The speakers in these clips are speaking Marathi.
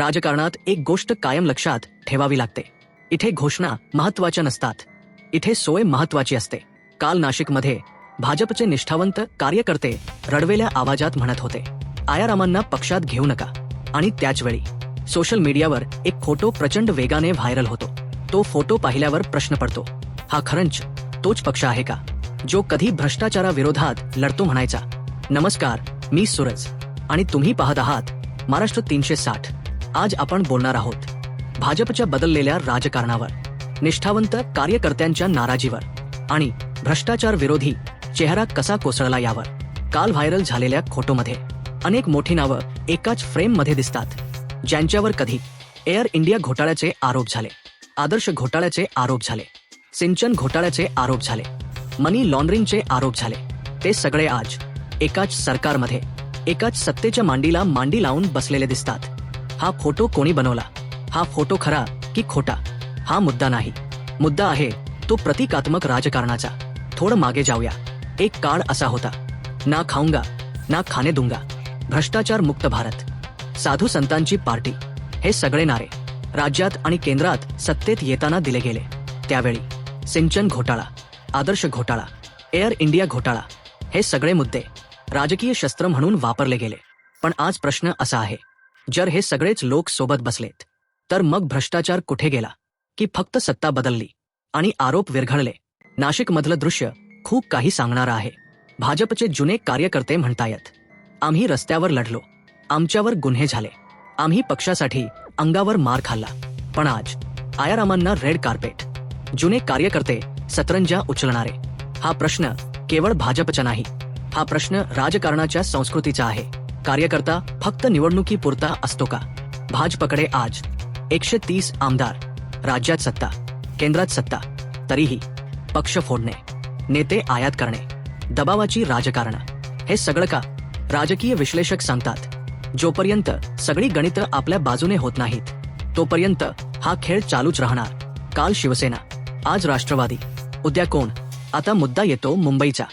राजकारणात एक गोष्ट कायम लक्षात ठेवावी लागते. इथे घोषणा महत्त्वाच्या नसतात. इथे सोय महत्वाची असते. काल नाशिकमध्ये भाजपचे निष्ठावंत कार्यकर्ते रडवेल्या आवाजात म्हणत होते आयारामांना पक्षात घेऊ नका. आणि त्याच वेळी सोशल मीडियावर एक फोटो प्रचंड वेगाने व्हायरल होतो. तो फोटो पाहिल्यावर प्रश्न पडतो हा खरंच तोच पक्ष आहे का जो कधी भ्रष्टाचाराविरोधात लढतो म्हणायचा? नमस्कार मी सूरज आणि तुम्ही पाहत आहात महाराष्ट्र तीनशे साठ. आज आपण बोलणार आहोत भाजपच्या बदललेल्या राजकारणावर निष्ठावंत कार्यकर्त्यांच्या नाराजीवर आणि भ्रष्टाचार विरोधी चेहरा कसा कोसळला यावर. काल व्हायरल झालेल्या खोटोमध्ये अनेक मोठी नावं एकाच फ्रेममध्ये दिसतात ज्यांच्यावर कधी एअर इंडिया घोटाळ्याचे आरोप झाले आदर्श घोटाळ्याचे आरोप झाले सिंचन घोटाळ्याचे आरोप झाले मनी लॉन्ड्रिंगचे आरोप झाले ते सगळे आज एकाच सरकारमध्ये एकाच सत्तेच्या मांडीला मांडी लावून बसलेले दिसतात. हा फोटो कोणी बनवला? हा फोटो खरा की खोटा? हा मुद्दा नाही. मुद्दा आहे तो प्रतिकात्मक राजकारणाचा. थोडं मागे जाऊया. एक काळ असा होता. ना खाऊंगा ना खाणे दूंगा. भ्रष्टाचार मुक्त भारत. साधू संतांची पार्टी. हे सगळे नारे राज्यात आणि केंद्रात सत्तेत येताना दिले गेले. त्यावेळी सिंचन घोटाळा आदर्श घोटाळा एअर इंडिया घोटाळा हे सगळे मुद्दे राजकीय शस्त्र म्हणून वापरले गेले. पण आज प्रश्न असा आहे जर हे सगळेच लोक सोबत बसलेत तर मग भ्रष्टाचार कुठे गेला? की फक्त सत्ता बदलली? आणि आरोप विरघळले. नाशिकमधलं दृश्य खूप काही सांगणारं आहे. भाजपचे जुने कार्यकर्ते म्हणतायत आम्ही रस्त्यावर लढलो. आमच्यावर गुन्हे झाले. आम्ही पक्षासाठी अंगावर मार खाल्ला. पण आज आयारामांना रेड कार्पेट. जुने कार्यकर्ते सतरंजा उचलणारे. हा प्रश्न केवळ भाजपचा नाही. हा प्रश्न राजकारणाच्या संस्कृतीचा आहे. कार्यकर्ता फक्त निवडणुकीपुरता असतो का? भाजपकडे आज एकशे तीस आमदार राज्यात सत्ता केंद्रात सत्ता तरीही पक्ष फोडणे नेते आयात करणे दबावाची राजकारण हे सगळं का राजकीय विश्लेषक सांगतात? जोपर्यंत सगळी गणितं आपल्या बाजूने होत नाहीत तोपर्यंत हा खेळ चालूच राहणार. काल शिवसेना आज राष्ट्रवादी. उद्या कोण? आता मुद्दा येतो मुंबईचा.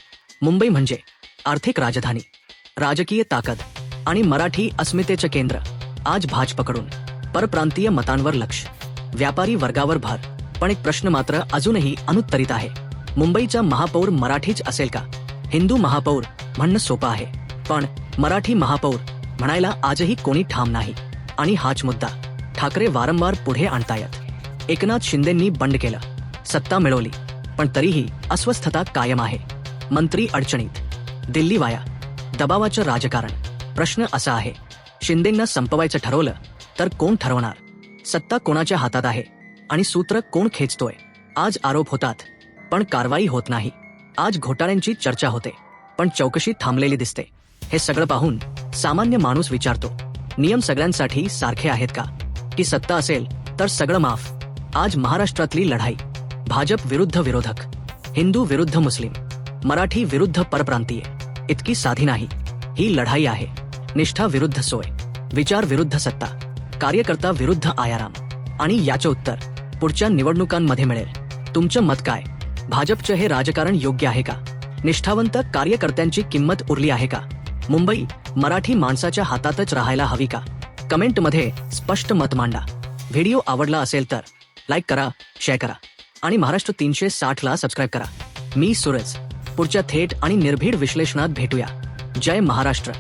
मुंबई म्हणजे आर्थिक राजधानी. राजकीय ताकद. आणि मराठी अस्मितेचं केंद्र. आज भाजपकडून परप्रांतीय मतांवर लक्ष. व्यापारी वर्गावर भर. पण एक प्रश्न मात्र अजूनही अनुत्तरित आहे. मुंबईचा महापौर मराठीच असेल का? हिंदू महापौर म्हणणं सोपं आहे. पण मराठी महापौर म्हणायला आजही कोणी ठाम नाही. आणि हाच मुद्दा ठाकरे वारंवार पुढे आणतायत. एकनाथ शिंदेंनी बंड केलं. सत्ता मिळवली. पण तरीही अस्वस्थता कायम आहे. मंत्री अडचणीत. दिल्ली वाया. दबावाचं राजकारण. प्रश्न असा आहे. शिंदेंना संपवायचं ठरवलं तर कोण ठरवणार? सत्ता कोणाच्या हातात आहे? आणि सूत्र कोण खेचतोय? आज आरोप होतात पण कारवाई होत नाही. आज घोटाळ्यांची चर्चा होते पण चौकशी थांबलेली दिसते. हे सगळं पाहून सामान्य माणूस विचारतो नियम सगळ्यांसाठी सारखे आहेत का? की सत्ता असेल तर सगळं माफ. आज महाराष्ट्रातली लढाई. भाजप विरुद्ध विरोधक. हिंदू विरुद्ध मुस्लिम. मराठी विरुद्ध परप्रांतीय. इतकी साधी नाही. ही लढाई आहे. निष्ठा विरुद्ध सोय विचार विरुद्ध सत्ता कार्यकर्ता विरुद्ध आयाराम. आणि याचं उत्तर पुढच्या निवडणुकांमध्ये मिळेल. तुमचं मत काय? भाजपचं हे राजकारण योग्य आहे का? निष्ठावंत कार्यकर्त्यांची किंमत उरली आहे का? मुंबई मराठी माणसाच्या हातातच राहायला हवी का? कमेंटमध्ये स्पष्ट मत मांडा. व्हिडिओ आवडला असेल तर लाईक करा शेअर करा. आणि महाराष्ट्र तीनशे साठ ला सबस्क्राईब करा. मी सूरज. पुढच्या थेट आणि निर्भीड विश्लेषणात भेटूया. जय महाराष्ट्र.